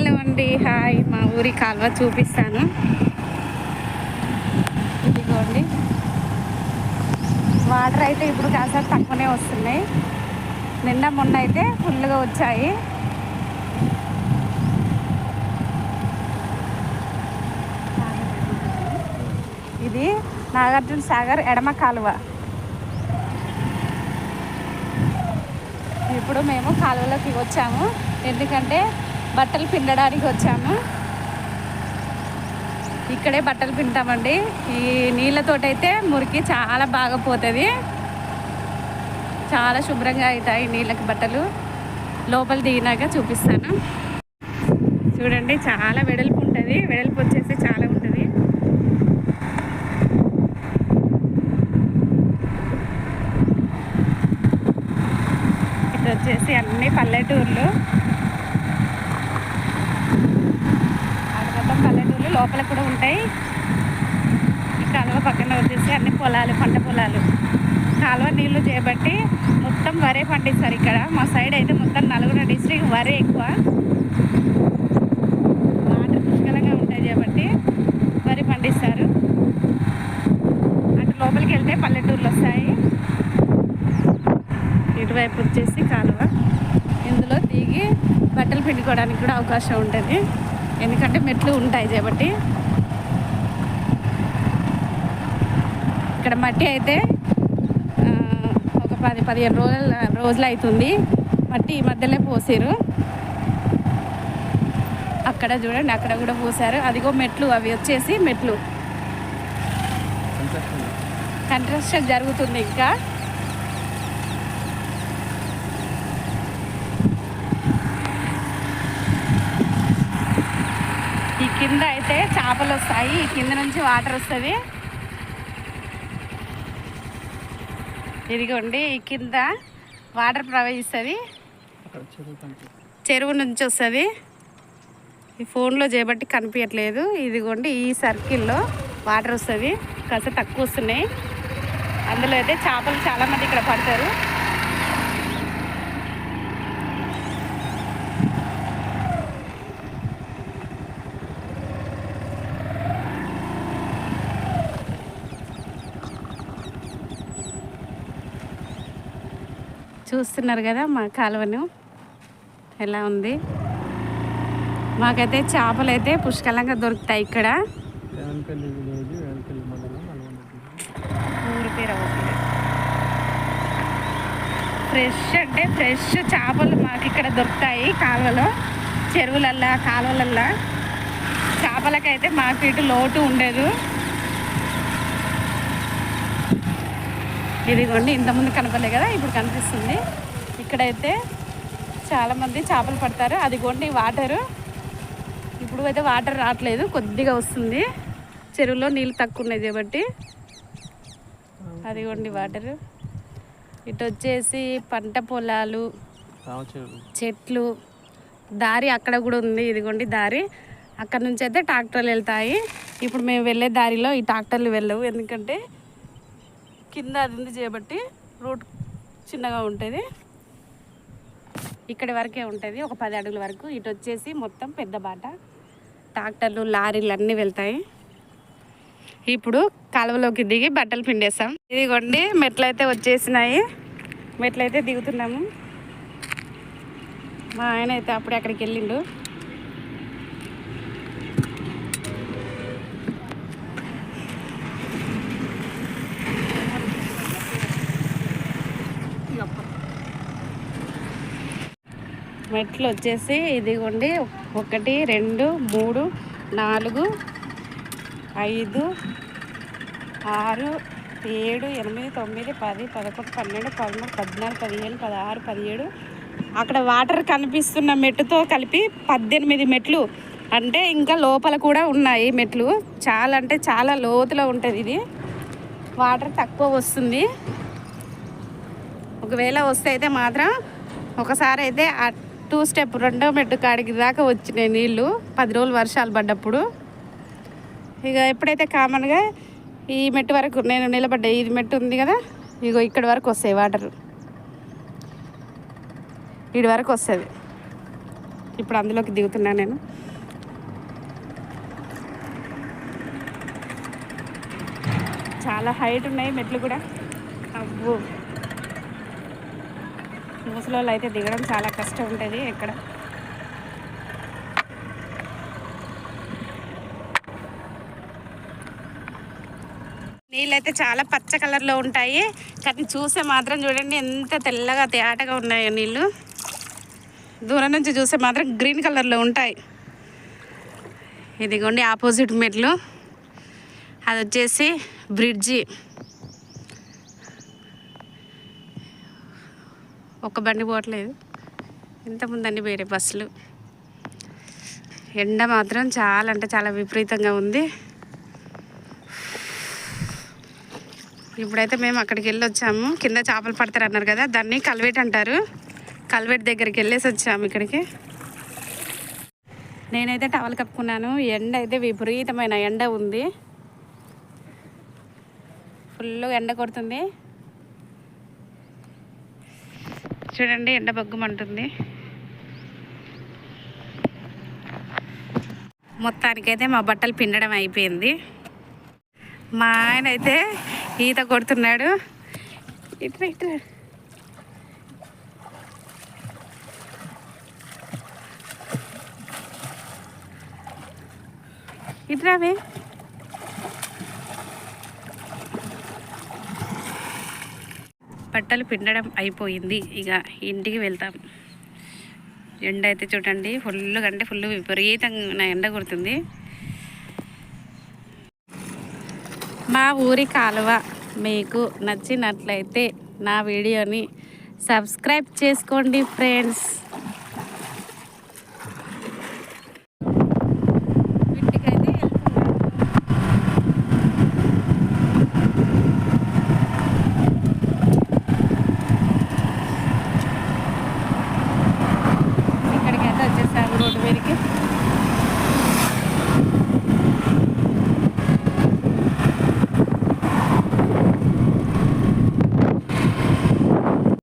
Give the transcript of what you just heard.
Hello అండి hi. మా ఊరి కాలువ చూపిస్తాను. ఇదిగోండి. వాటర్ అయితే ఇప్పుడు కాసేపు తక్కువనే వస్తున్నాయి. నిన్న మొన్న అయితే ఫుల్గా వచ్చాయి. ఇది నాగార్జున సాగర్ ఎడమ కాలువ. ఇప్పుడు మేము కాలువలోకి వచ్చాము. ఎందుకంటే బట్టలు పిండడానికి వచ్చాము. ఇక్కడే బట్టలు పింటామండి ఈ నీళ్ళతోటైతే మురికి చాలా బాగా పోతుంది. చాలా శుభ్రంగా అవుతాయి నీళ్ళకి బట్టలు. లోపల దిగినాక చూపిస్తాను. చూడండి చాలా వెడల్పు ఉంటుంది. వెడల్పు వచ్చేసి చాలా ఉంటుంది. ఇది వచ్చేసి అన్ని పల్లెటూర్లు అటు మొత్తం పల్లెటూర్లు లోపల కూడా ఉంటాయి. ఈ కాలువ పక్కన వచ్చేసి అన్ని పొలాలు పంట పొలాలు. కాలువ నీళ్ళు చేయబట్టి మొత్తం వరే పండిస్తారు ఇక్కడ. మా సైడ్ అయితే మొత్తం నల్గొండ డిస్ట్రిక్ట్ వరే ఎక్కువ. వాటర్ పుష్కలంగా ఉంటాయి కాబట్టి వరి పండిస్తారు. అటు లోపలికి వెళ్తే పల్లెటూర్లు వస్తాయి. ఇటువైపు వచ్చేసి కాలువ. ఇందులో దిగి బట్టలు పిండుకోవడానికి కూడా అవకాశం ఉంటుంది. ఎందుకంటే మెట్లు ఉంటాయి కాబట్టి ఇక్కడ మట్టి అయితే ఒక పది పదిహేను రోజుల రోజులు అవుతుంది మట్టి ఈ మధ్యలో పోసారు. అక్కడ చూడండి అక్కడ కూడా పోసారు. అదిగో మెట్లు అవి వచ్చేసి మెట్లు. కన్స్ట్రక్షన్ జరుగుతుంది ఇంకా. కింద అయితే చేపలు వస్తాయి. కింద నుంచి వాటర్ వస్తుంది. ఇదిగోండి ఈ కింద వాటర్ ప్రవహిస్తుంది. చెరువు నుంచి వస్తుంది. ఈ ఫోన్లో చేయబట్టి కనిపించట్లేదు. ఇదిగోండి ఈ సర్కిల్లో వాటర్ వస్తుంది. కాస్త తక్కువ వస్తున్నాయి. అందులో అయితే చేపలు చాలామంది ఇక్కడ పడతారు. చూస్తున్నారు కదా మా కాలువను. ఎలా ఉంది? మాకైతే చేపలు అయితే పుష్కలంగా దొరుకుతాయి ఇక్కడ. ఫ్రెష్ అంటే ఫ్రెష్ చేపలు మాకు ఇక్కడ దొరుకుతాయి కాలువలో. చెరువులల్లా కాలువలల్లా. చేపలకైతే మాకు ఇటు లోటు ఉండదు. ఇదిగోండి ఇంతకుముందు కనపడలే కదా ఇప్పుడు కనిపిస్తుంది. ఇక్కడైతే చాలామంది చేపలు పడతారు. అదిగోండి వాటరు. ఇప్పుడు అయితే వాటర్ రావట్లేదు కొద్దిగా వస్తుంది. చెరువులో నీళ్ళు తక్కువ ఉన్నాయి కాబట్టి. అదిగోండి వాటరు. ఇటు వచ్చేసి పంట పొలాలు చెట్లు దారి అక్కడ కూడా ఉంది. ఇదిగోండి దారి. అక్కడ నుంచి అయితే ట్రాక్టర్లు వెళ్తాయి. ఇప్పుడు మేము వెళ్ళే దారిలో ఈ ట్రాక్టర్లు వెళ్ళవు. ఎందుకంటే కింద అది ఉంది చేయబట్టి రోడ్ చిన్నగా ఉంటుంది. ఇక్కడి వరకే ఉంటుంది ఒక పది అడుగుల వరకు. ఇటు వచ్చేసి మొత్తం పెద్ద బాట. ట్రాక్టర్లు లారీలు అన్నీ వెళ్తాయి. ఇప్పుడు కాలువలోకి దిగి బట్టలు పిండేస్తాం. ఇదిగోండి మెట్లయితే వచ్చేసినాయి. మెట్లయితే దిగుతున్నాము. మా ఆయన అయితే అప్పుడే అక్కడికి వెళ్ళిండు. మెట్లు వచ్చేసి ఇదిగోండి. ఒకటి రెండు మూడు నాలుగు ఐదు ఆరు ఏడు ఎనిమిది తొమ్మిది పది పదకొండు పన్నెండు పదమూడు పద్నాలుగు పదిహేను పదహారు పదిహేడు. అక్కడ వాటర్ కనిపిస్తున్న మెట్టుతో కలిపి పద్దెనిమిది మెట్లు. అంటే ఇంకా లోపల కూడా ఉన్నాయి మెట్లు. చాలా అంటే చాలా లోతులో ఉంటుంది ఇది. వాటర్ తక్కువ వస్తుంది. ఒకవేళ వస్తే అయితే మాత్రం ఒకసారి అయితే టూ స్టెప్ రెండో మెట్టు కాడికి దాకా వచ్చినాయి నీళ్ళు పది రోజులు వర్షాలు పడ్డప్పుడు. ఇక ఎప్పుడైతే కామన్గా ఈ మెట్టు వరకు నేను నిలబడ్డా ఇది మెట్టు ఉంది కదా ఇగో ఇక్కడి వరకు వస్తాయి వాటర్. ఇడి వరకు వస్తుంది. ఇప్పుడు అందులోకి దిగుతున్నాను నేను. చాలా హైట్ ఉన్నాయి మెట్లు కూడా. అబ్బో. ముసలోళ్ళు అయితే దిగడం చాలా కష్టం ఉంటుంది ఇక్కడ నీళ్ళైతే చాలా పచ్చ కలర్లో ఉంటాయి కానీ చూసే మాత్రం చూడండి ఎంత తెల్లగా తేటగా ఉన్నాయో నీళ్ళు. దూరం నుంచి చూస్తే మాత్రం గ్రీన్ కలర్లో ఉంటాయి. ఇదిగోండి ఆపోజిట్ మెట్లు. అది వచ్చేసి బ్రిడ్జి. ఒక్క బండి పోవట్లేదు. ఇంతకుముందు వేరే బస్సులు. ఎండ మాత్రం చాలా అంటే చాలా విపరీతంగా ఉంది. ఇప్పుడైతే మేము అక్కడికి వెళ్ళి వచ్చాము. కింద చేపలు పడతారు అన్నారు కదా దాన్ని కల్వేట్ అంటారు. కల్వేట్ దగ్గరికి వెళ్ళేసి వచ్చాము ఇక్కడికి. నేనైతే టవల్ కప్పుకున్నాను. ఎండ అయితే విపరీతమైన ఎండ ఉంది. ఫుల్ ఎండ కొడుతుంది. చూడండి ఎండ బగ్గుమంటుంది. మొత్తానికైతే మా బట్టలు పిండడం అయిపోయింది. మా ఆయన అయితే ఈత కొడుతున్నాడు. ఇట్లా ఇట్లా ఇట్రావే బట్టలు పిండడం అయిపోయింది. ఇక ఇంటికి వెళ్తాం. ఎండ అయితే చూడండి ఫుల్గా అంటే ఫుల్ విపరీతంగా ఎండ కొడుతుంది. మా ఊరి కాలువ మీకు నచ్చినట్లయితే నా వీడియోని సబ్స్క్రైబ్ చేసుకోండి ఫ్రెండ్స్.